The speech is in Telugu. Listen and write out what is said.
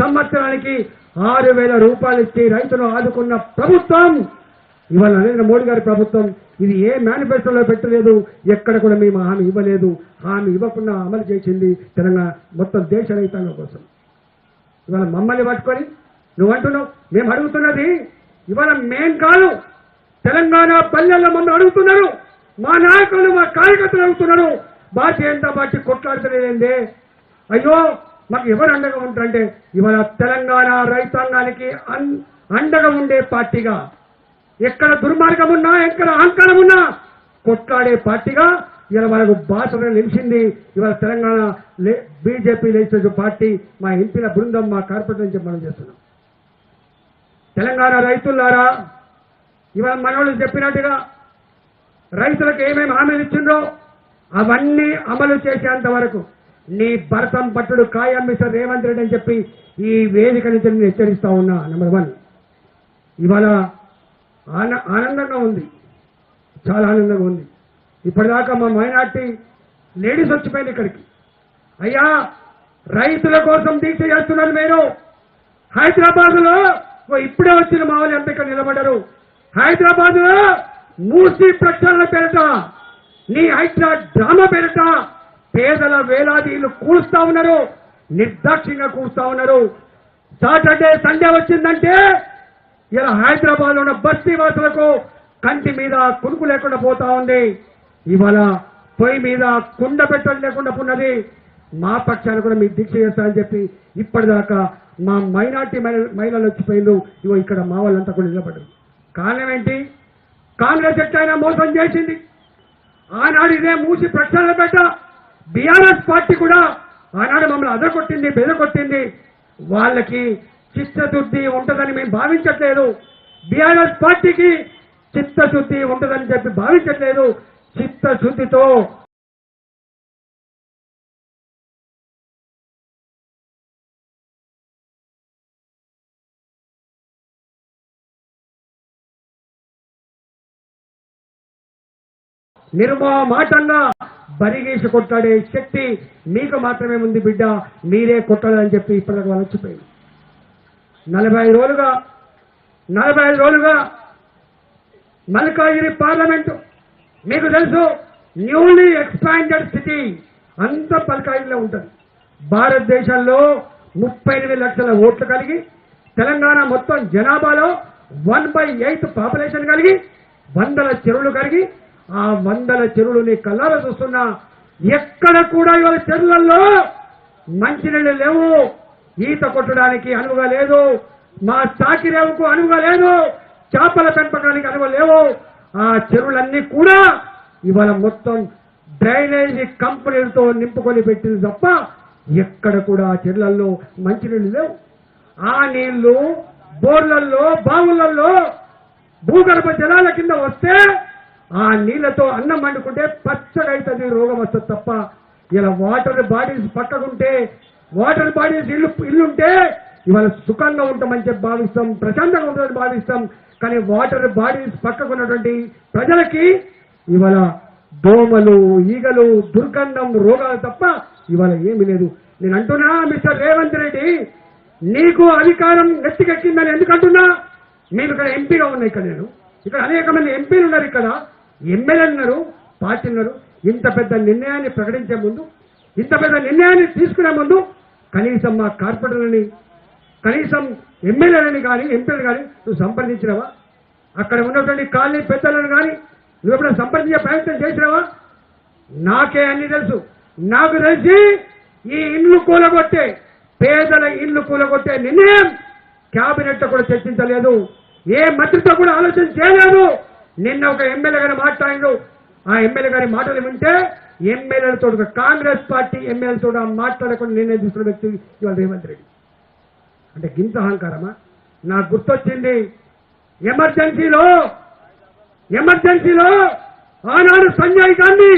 సంవత్సరానికి ఆరు వేల రూపాయలు ఇచ్చి రైతును ఆదుకున్న ప్రభుత్వం. ఇవాళ నరేంద్ర మోడీ గారి ప్రభుత్వం ఇది ఏ మేనిఫెస్టోలో పెట్టలేదు ఎక్కడ కూడా మేము హామీ ఇవ్వలేదు. హామీ ఇవ్వకుండా అమలు చేసింది తెలంగాణ మొత్తం దేశ రైతాంగం కోసం. ఇవాళ మమ్మల్ని పట్టుకొని నువ్వు అంటున్నావు మేము అడుగుతున్నది ఇవాళ మేం కాదు తెలంగాణ పల్లెల్లో మమ్మల్ని అడుగుతున్నారు. మా నాయకులు మా కార్యకర్తలు అడుగుతున్నారు. భారతీయ జనతా పార్టీ కొట్లాడుతున్నదేందే అయ్యో మాకు ఎవరు అండగా ఉంటారంటే ఇవాళ తెలంగాణ రైతాంగానికి అన్- అండగా ఉండే పార్టీగా ఎక్కడ దుర్మార్గం ఉన్నా ఎక్కడ అహంకారం ఉన్నా కొట్లాడే పార్టీగా ఇలా మనకు బాసర నిలిచింది. ఇవాళ తెలంగాణ బీజేపీ లెజిస్లేటివ్ పార్టీ మా ఎంపీల బృందం మా కార్పొరేటర్ నుంచి మనం చేస్తున్నాం. తెలంగాణ రైతులారా ఇవాళ మనోళ్ళు చెప్పినట్టుగా రైతులకు ఏమేమి హామీలు ఇచ్చిండ్రో అవన్నీ అమలు చేసేంత వరకు నీ భరతం పట్టుడు ఖాయం మిస్టర్ రేవంత్ రెడ్డి అని చెప్పి ఈ వేదిక నుంచి నేను హెచ్చరిస్తా ఉన్నా నెంబర్ వన్ ఇవాళ ఆన ఆనందంగా ఉంది. చాలా ఆనందంగా ఉంది. ఇప్పటిదాకా మా మైనార్టీ లేడీస్ వచ్చిపోయింది ఇక్కడికి. అయ్యా రైతుల కోసం దీక్ష చేస్తున్నారు మీరు. హైదరాబాద్లో ఇప్పుడే వచ్చిన మా వాళ్ళు ఎంత ఇక్కడ నిలబడ్డారు? హైదరాబాద్లో మూసి ప్రక్షాళన పేరట నీ హైదరాబాద్ డ్రామా పేరట పేదల వేలాదిలు కూలుస్తా ఉన్నారు నిర్దాక్షిణ్యంగా కూలుస్తా ఉన్నారు. సాటర్డే సండే వచ్చిందంటే ఇలా హైదరాబాద్లో ఉన్న బస్తీ వాసులకు కంటి మీద కునుకు లేకుండా పోతా ఉంది. ఇవాళ పొయ్యి మీద కుండ పెట్టడం లేకుండా ఉన్నది. మా పక్షాన్ని కూడా మీకు దీక్ష చేస్తారని చెప్పి ఇప్పటిదాకా మా మైనార్టీ మహిళలు వచ్చిపోయిండు ఇగో ఇక్కడ మా వాళ్ళంతా కూడా నిలబడ్డారు. కారణం ఏంటి? కాంగ్రెస్ ఎట్లయినా మోసం చేసింది. ఆనాడు ఇదే మూసి ప్రక్షాళన పెట్ట. బీఆర్ఎస్ పార్టీ కూడా ఆనాడు మమ్మల్ని అదరగొట్టింది బెదరగొట్టింది. వాళ్ళకి చిత్తశుద్ధి ఉంటుందని మేము భావించట్లేదు. బీఆర్ఎస్ పార్టీకి చిత్తశుద్ధి ఉంటుందని చెప్పి భావించట్లేదు. చిత్తశుద్ధితో నిర్మమాటంగా బరిగేసి కొట్టాడే శక్తి మీకు మాత్రమే ఉంది బిడ్డ. మీరే కొట్టాలని చెప్పి ఇప్పటికి వాళ్ళు నలభై ఐదు రోజులుగా నలభై ఐదు రోజులుగా మల్కాగిరి పార్లమెంటు మీకు తెలుసు న్యూలీ ఎక్స్పాండెడ్ సిటీ అంత మల్కాగిరిలో ఉంటుంది. భారతదేశంలో ముప్పై ఎనిమిది లక్షల ఓట్లు కలిగి తెలంగాణ మొత్తం జనాభాలో వన్ బై ఎయిత్ పాపులేషన్ కలిగి వందల చెరువులు కలిగి ఆ వందల చెరువులని కళ్ళారా చూస్తున్నా. ఎక్కడ కూడా ఇవాళ చెరువులలో మంచినీళ్ళు లేవు. ఈత కొట్టడానికి అనువుగా లేదు. మా తాకిరేవుకు అనువుగా లేదు. చేపల పెంపకానికి అనువు లేవు. ఆ చెరువులన్నీ కూడా ఇవాళ మొత్తం డ్రైనేజీ కంపెనీలతో నింపుకొని పెట్టింది తప్ప ఎక్కడ కూడా ఆ చెరువులలో మంచినీళ్ళు లేవు. ఆ నీళ్ళు బోర్లల్లో బావులలో భూగర్భ జలాల కింద వస్తే ఆ నీళ్ళతో అన్నం వండుకుంటే పచ్చగా రోగం వస్తుంది తప్ప. ఇలా వాటర్ బాడీస్ పక్కకుంటే వాటర్ బాడీస్ ఇల్లు ఇల్లుంటే ఇవాళ సుఖంగా ఉంటామని చెప్పి భావిస్తాం ప్రశాంతంగా ఉంటామని భావిస్తాం. కానీ వాటర్ బాడీస్ పక్కకున్నటువంటి ప్రజలకి ఇవాళ దోమలు ఈగలు దుర్గంధం రోగాలు తప్ప ఇవాళ ఏమీ లేదు. నేను అంటున్నా మిస్టర్ రేవంత్ రెడ్డి నీకు అధికారం నెత్తికెక్కిందని ఎందుకంటున్నా? మేము ఇక్కడ ఎంపీగా ఉన్నా ఇక్కడ నేను. ఇక్కడ అనేక మంది ఎంపీలు ఉన్నారు ఇక్కడ. ఎమ్మెల్యేలు ఉన్నారు పార్టీ ఉన్నారు ఇంత పెద్ద నిర్ణయాన్ని ప్రకటించే ముందు ఇంత పెద్ద నిర్ణయాన్ని తీసుకునే ముందు కనీసం మా కార్పొరేటర్లని కనీసం ఎమ్మెల్యేలని కానీ ఎంపీలు కానీ నువ్వు సంప్రదించినవా? అక్కడ ఉన్నటువంటి కాలనీ పెద్దలను కానీ నువ్వు ఎప్పుడైనా సంప్రదించే ప్రయత్నం చేసినావా? నాకే అన్ని తెలుసు. నాకు తెలిసి ఈ ఇల్లు కూలగొట్టే పేదల ఇల్లు కూలగొట్టే నిర్ణయం క్యాబినెట్ కూడా చర్చించలేదు. ఏ మంత్రితో కూడా ఆలోచన చేయలేదు. నిన్న ఒక ఎమ్మెల్యే గారు మాట్లాడిండు ఆ ఎమ్మెల్యే గారి మాటలు వింటే ఎమ్మెల్యేలతో కాంగ్రెస్ పార్టీ ఎమ్మెల్యేలతో మాట్లాడకుండా నిర్ణయం తీసుకున్న వ్యక్తి ఇవాళ రేవంత్ రెడ్డి. అంటే గింత అహంకారమా? నాకు గుర్తొచ్చింది ఎమర్జెన్సీలో ఎమర్జెన్సీలో ఆనాడు సంజయ్ గాంధీ